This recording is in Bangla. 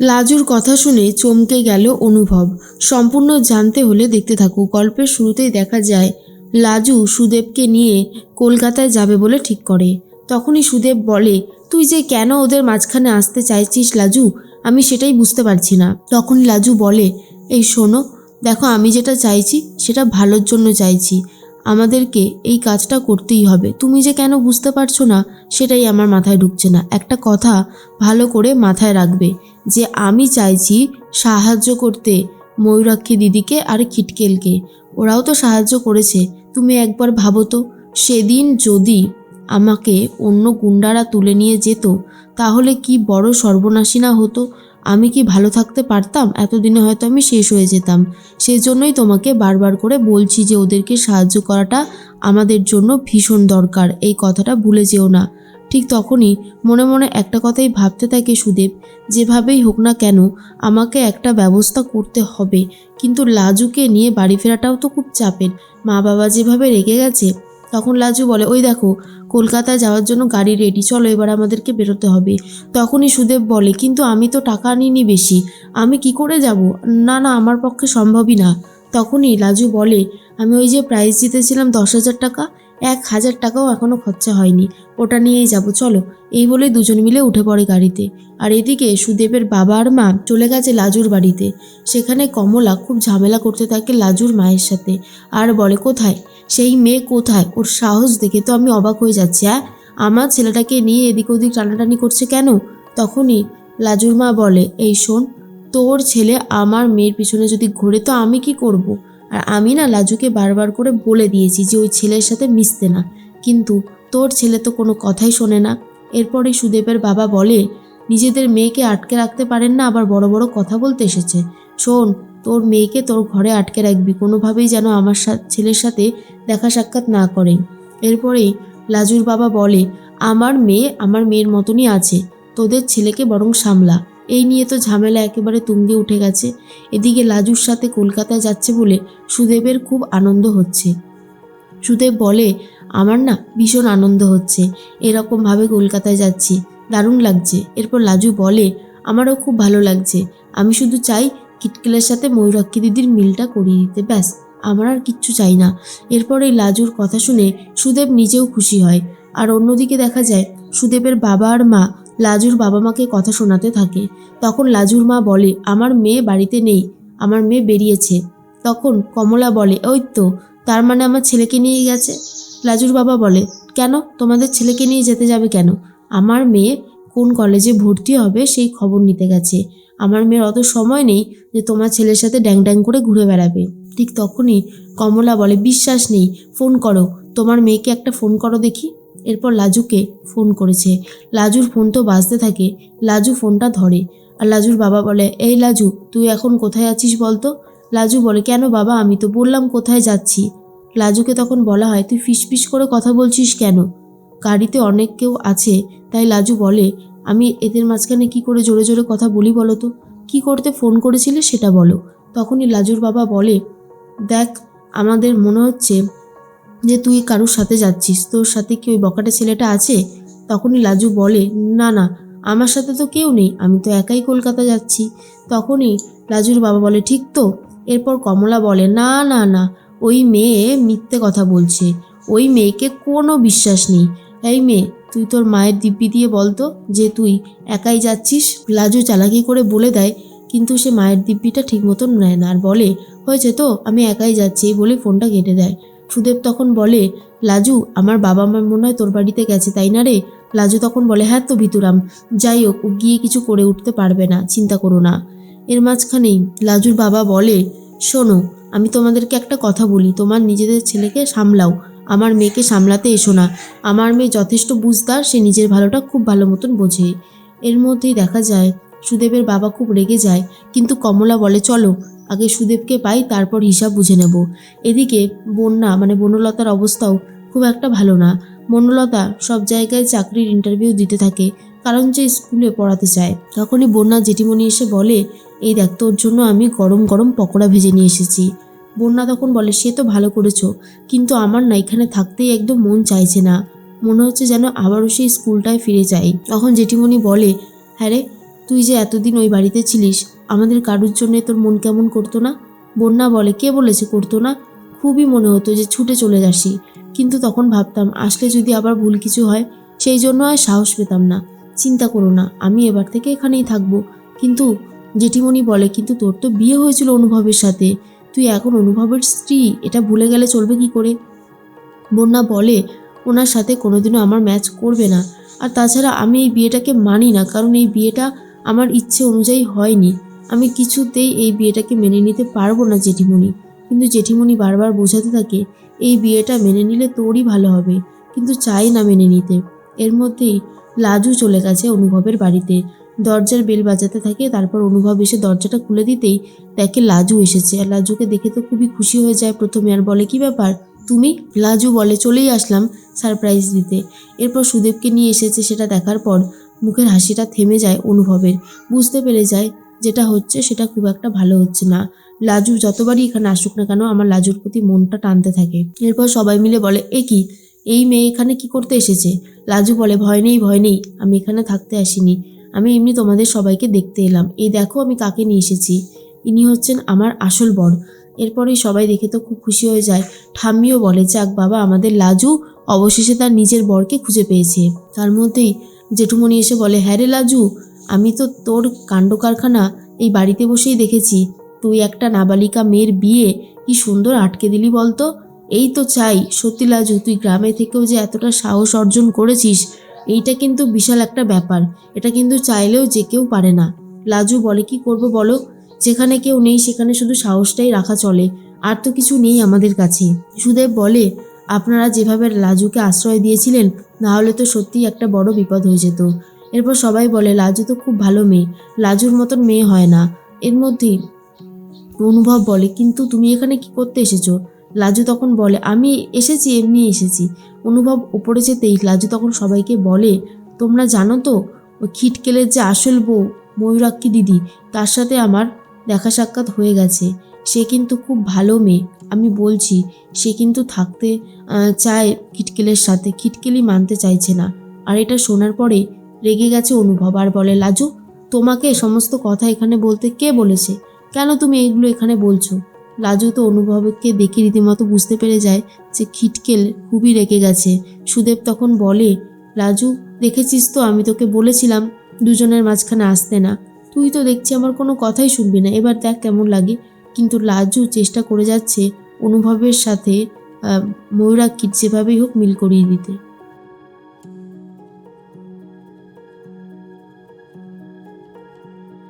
লাজুর কথা শুনে চমকে গেল অনুভব। সম্পূর্ণ জানতে হলে দেখতে থাকো, গল্পের শুরুতেই দেখা যায়, লাজু সুদেবকে নিয়ে কলকাতায় যাবে বলে ঠিক করে। তখনই সুদেব বলে, তুই যে কেন ওদের মাঝখানে আসতে চাইছিস লাজু? আমি সেটাই বুঝতে পারছি না। তখন লাজু বলে, এই শোনো, দেখো আমি যেটা চাইছি, সেটা ভালোর জন্য চাইছি। আমাদেরকে এই কাজটা করতেই হবে। তুমি যে কেন বুঝতে পারছ না, সেটাই আমার মাথায় ঢুকছে না। একটা কথা ভালো করে মাথায় রাখবে। যে আমি চাইছি সাহায্য করতে। ময়ূরাক্ষী দিদিকে আর খিটকেলকে। ওরাও তো সাহায্য করেছে, তুমি একবার ভাবো তো। সেদিন যদি আমাকে অন্য গুন্ডারা তুলে নিয়ে যেত, তাহলে কি বড় সর্বনাশী না হতো? আমি কি ভালো থাকতে পারতাম? এতদিনে হয়তো আমি শেষ হয়ে যেতাম। সেজন্যই তোমাকে বারবার করে বলছি যে ওদেরকে সাহায্য করাটা আমাদের জন্য ভীষণ দরকার। এই কথাটা ভুলে যেও না। ঠিক তখনই মনে মনে একটা কথাই ভাবতে থাকে সুদেব, যেভাবেই হোক না কেন, আমাকে একটা ব্যবস্থা করতে হবে। কিন্তু লাজুকে নিয়ে বাড়ি ফেরাটাও তো খুব চাপের। মা বাবা যেভাবে রেগে গেছে, তখন লাজু বলে, ওই দেখো, কলকাতায় যাওয়ার জন্য গাড়ি রেডি চলো এবার আমাদেরকে বেরোতে হবে। তখনই সুদেব বলে, কিন্তু আমি তো টাকা আনিনি বেশি, আমি কি করে যাব? না না, আমার পক্ষে সম্ভবই না। তখনই লাজু বলে, আমি ওই যে প্রাইজ জিতেছিলাম দশ হাজার টাকা এক হাজার টাকাও এখনও খরচা হয়নি। ওটা নিয়েই যাব, চলো। এই বলে দুজন মিলে উঠে পড়ে গাড়িতে। আর এদিকে সুদেবের বাবা আর মা চলে গেছে লাজুর বাড়িতে। সেখানে কমলা খুব ঝামেলা করতে থাকে লাজুর মায়ের সাথে। আর বলে, কোথায়? সেই মেয়ে কোথায়? ওর সাহস দেখে তো আমি অবাক হয়ে যাচ্ছি হ্যাঁ আমার ছেলেটাকে নিয়ে এদিক ওদিক টানাটানি করছে কেন? তখনই লাজুর মা বলে, এই শোন, তোর ছেলে আমার মেয়ের পিছনে যদি ঘোরে তো আমি কি করব। আর আমি না লাজুকে বারবার করে বলে দিয়েছি যে ওই ছেলের সাথে মিশতে না। কিন্তু তোর ছেলে তো কোনো কথাই শোনে না। এরপরে সুদেবের বাবা বলে, নিজেদের মেয়েকে আটকে রাখতে পারেন না আবার বড় বড় কথা বলতে এসেছে। শোন, তোর মেয়েকে তোর ঘরে আটকে রাখবি, কোনোভাবেই যেন আমার ছেলের সাথে দেখা সাক্ষাৎ না করে। এরপরেই লাজুর বাবা বলে, আমার মেয়ে আমার মেয়ের মতনই আছে। তোদের ছেলেকে বরং সামলা। এই নিয়ে তো ঝামেলা একেবারে তুঙ্গে উঠে গেছে। এদিকে লাজুর সাথে কলকাতায় যাচ্ছে বলে সুদেবের খুব আনন্দ হচ্ছে। সুদেব বলে, আমার না ভীষণ আনন্দ হচ্ছে। এরকমভাবে কলকাতায় যাচ্ছি। দারুণ লাগছে। এরপর লাজু বলে, আমারও খুব ভালো লাগছে। আমি শুধু চাই কিটকেলের সাথে ময়ূরাক্ষী দিদির মিলটা করিয়ে দিতে। ব্যাস, আমার আর কিচ্ছু চাই না। এরপর এই লাজুর কথা শুনে সুদেব নিজেও খুশি হয়। আর অন্যদিকে দেখা যায়, সুদেবের বাবা আর মা লাজুর বাবা মাকে কথা শোনাতে থাকে। তখন লাজুর মা বলে, আমার মেয়ে বাড়িতে নেই, আমার মেয়ে বেরিয়েছে। তখন কমলা বলে, ওই তো, তার মানে আমার ছেলেকে নিয়ে গেছে? লাজুর বাবা বলে, কেন? তোমাদের ছেলেকে নিয়ে যেতে যাবে কেন? আমার মেয়ে কোন কলেজে ভর্তি হবে সেই খবর নিতে গেছে। আমার মেয়ের অত সময় নেই যে তোমার ছেলের সাথে ড্যাং ড্যাং করে ঘুরে বেড়াবে। ঠিক তখনই কমলা বলে, বিশ্বাস নেই, ফোন করো। তোমার মেয়েকে একটা ফোন করো দেখি। এরপর লাজুকে ফোন করেছে। লাজুর ফোন তো বাজতে থাকে, লাজু ফোনটা ধরে। আর লাজুর বাবা বলে, এই লাজু, তুই এখন কোথায় আছিস বলতো? লাজু বলে, কেন বাবা, আমি তো বললাম কোথায় যাচ্ছি। লাজুকে তখন বলা হয়, তুই ফিস ফিস করে কথা বলছিস কেন? গাড়িতে অনেক কেউ আছে। তাই লাজু বলে, আমি এদের মাঝখানে কি করে জোরে জোরে কথা বলি বলো তো? কি করতে ফোন করেছিলে সেটা বলো। তখনই লাজুর বাবা বলে, দেখ, আমাদের মনে হচ্ছে যে তুই কারোর সাথে যাচ্ছিস? তোর সাথে কি ওই বকাটা ছেলেটা আছে? তখনই লাজু বলে, না না, আমার সাথে তো কেউ নেই, আমি তো একাই কলকাতা যাচ্ছি। তখনই লাজুর বাবা বলে, ঠিক তো? এরপর কমলা বলে, না না না, ওই মেয়ে মিথ্যে কথা বলছে। ওই মেয়েকে কোনো বিশ্বাস নেই। এই মেয়ে, তুই তোর মায়ের দিব্যি দিয়ে বলতো যে তুই একাই যাচ্ছিস? লাজু চালাকি করে বলে দেয়, কিন্তু সে মায়ের দিব্যিটা ঠিক মতন নেয় না। আর বলে, হয়েছে তো, আমি একাই যাচ্ছি বলে ফোনটা কেটে দেয়। সুদেব তখন বলে, লাজু, আমার বাবা মার মনে হয় তোর বাড়িতে গেছে, তাই না রে? লাজু তখন বলে হ্যাঁ তো ভিতুরাম, যাই হোক, ও গিয়ে কিছু করে উঠতে পারবে না, চিন্তা করো না। এর মাঝখানেই লাজুর বাবা বলে, শোনো, আমি তোমাদেরকে একটা কথা বলি, তোমার নিজেদের ছেলেকে সামলাও, আমার মেয়েকে সামলাতে এসো না, আমার মেয়ে যথেষ্ট বুঝদার, সে নিজের ভালোটা খুব ভালো মতন বোঝে। এর মধ্যেই দেখা যায় সুদেবের বাবা খুব রেগে যায়, কিন্তু কমলা বলে, চলো, আগে সুদেবকে পাই, তারপর হিসাব বুঝে নেব। এদিকে বন্যা মানে বনলতার অবস্থাও খুব একটা ভালো না। বনলতা সব জায়গায় চাকরির ইন্টারভিউ দিতে থাকে, কারণ যে স্কুলে পড়াতে চায়। তখনই বন্যা জেঠিমণি এসে বলে, এই দেখ, তোর জন্য আমি গরম গরম পকোড়া ভেজে নিয়ে এসেছি। বন্যা তখন বলে, সে তো ভালো করেছ, কিন্তু আমার না এখানে থাকতেই একদম মন চাইছে না। মনে হচ্ছে যেন আবারও সেই স্কুলটায় ফিরে যাই। তখন জেঠিমণি বলে হ্যাঁ রে তুই যে এতদিন ওই বাড়িতে ছিলিস, আমাদের কারুর জন্যে তোর মন কেমন করতো না? বন্যা বলে, কে বলেছে করতো না? খুবই মনে হতো যে ছুটে চলে যাসি কিন্তু তখন ভাবতাম, আসলে যদি আবার ভুল কিছু হয়, সেই জন্য আর সাহস পেতাম না। চিন্তা করো না, আমি এবার থেকে এখানেই থাকব। কিন্তু জেঠিমণি বলে, কিন্তু তোর তো বিয়ে হয়েছিল অনুভবের সাথে। তুই এখন অনুভবের স্ত্রী, এটা ভুলে গেলে চলবে কি করে? বন্যা বলে, ওনার সাথে কোনোদিনও আমার ম্যাচ করবে না। আর তাছাড়া আমি এই বিয়েটাকে মানি না, কারণ এই বিয়েটা আমার ইচ্ছে অনুযায়ী হয়নি। আমি কিছুতেই এই বিয়েটাকে মেনে নিতে পারব না, জেঠিমণি। কিন্তু জেঠিমণি বারবার বোঝাতে থাকে, এই বিয়েটা মেনে নিলে তোরই ভালো হবে, কিন্তু চাই না মেনে নিতে। এর মধ্যেই লাজু চলে গেছে অনুভবের বাড়িতে। দরজার বেল বাজাতে থাকে, তারপর অনুভব এসে দরজাটা খুলে দিতেই দেখে লাজু এসেছে। আর লাজুকে দেখে তো খুবই খুশি হয়ে যায় প্রথমে। আর বলে, কি ব্যাপার? তুমি? লাজু বলে, চলেই আসলাম সারপ্রাইজ দিতে। এরপর সুদেবকে নিয়ে এসেছে সেটা দেখার পর মুখের হাসিটা থেমে যায় অনুভবের। বুঝতে পেরে যায় যেটা হচ্ছে সেটা খুব একটা ভালো হচ্ছে না। লাজু যতবারই এখানে আসুক না কেন আমার লাজুর প্রতি মনটা টানতে থাকে। এরপর সবাই মিলে বলে, এ কি? এই মেয়ে এখানে কি করতে এসেছে? লাজু বলে, ভয় নেই ভয় নেই, আমি এখানে থাকতে আসিনি। আমি এমনি তোমাদের সবাইকে দেখতে এলাম। এই দেখো আমি কাকে নিয়ে এসেছি। ইনি হচ্ছেন আমার আসল বর। এরপরেই সবাই দেখে তো খুব খুশি হয়ে যায়। ঠাম্মিও বলে, যাক বাবা, আমাদের লাজু অবশেষে তার নিজের বরকে খুঁজে পেয়েছে। তার মধ্যেই জেঠুমণি এসে বলে হ্যাঁ রে লাজু, আমি তো তোর কাণ্ড কারখানা এই বাড়িতে বসেই দেখেছি। তুই একটা নাবালিকা মেয়ের বিয়ে, কি সুন্দর আটকে দিলি বলতো? এই তো চাই, সত্যি লাজু, তুই গ্রামে থেকেও যে এতটা সাহস অর্জন করেছিস, এইটা কিন্তু বিশাল একটা ব্যাপার। এটা কিন্তু চাইলেও যে কেউ পারে না। লাজু বলে, কি করব বলো? যেখানে কেউ নেই, সেখানে শুধু সাহসটাই রাখা চলে। আর তো কিছু নেই আমাদের কাছে। সুদেব বলে আপনারা যেভাবে লাজুকে আশ্রয় দিয়েছিলেন না হলে তো সত্যিই একটা বড় বিপদ হয়ে যেত। এরপর সবাই বলে, লাজু তো খুব ভালো মেয়ে, লাজুর মতন মেয়ে হয় না। এর মধ্যেই অনুভব বলে, কিন্তু তুমি এখানে কি করতে এসেছ? লাজু তখন বলে, আমি এসেছি, এমনি এসেছি। অনুভব উপরে যেতেই লাজু তখন সবাইকে বলে, তোমরা জানো তো, ওই খিটকেলের যে আসল বউ, ময়ূরাক্ষী দিদি, তার সাথে আমার দেখা সাক্ষাৎ হয়ে গেছে। সে কিন্তু খুব ভালো মেয়ে। আমি বলছি, সে কিন্তু থাকতে চায় খিটকেলের সাথে। খিটকেলি মানতে চাইছে না। আর এটা শোনার পরে রেগে গেছে অনুভব। আর বলে, লাজু, তোমাকে সমস্ত কথা এখানে বলতে কে বলেছে? কেন তুমি এগুলো এখানে বলছো? লাজু তো অনুভবকে দেখে রীতিমতো বুঝতে পেরে যায় যে খিটকেল খুবই রেগে গেছে। সুদেব তখন বলে, লাজু, দেখেছিস তো, আমি তোকে বলেছিলাম দুজনের মাঝখানে আসতে না। তুই তো দেখছি আমার কোনো কথাই শুনবি না। এবার দেখ কেমন লাগে। কিন্তু লাজু চেষ্টা করে যাচ্ছে অনুভবের সাথে ময়ূরাক্ষীর যেভাবেই হোক মিল করিয়ে দিতে।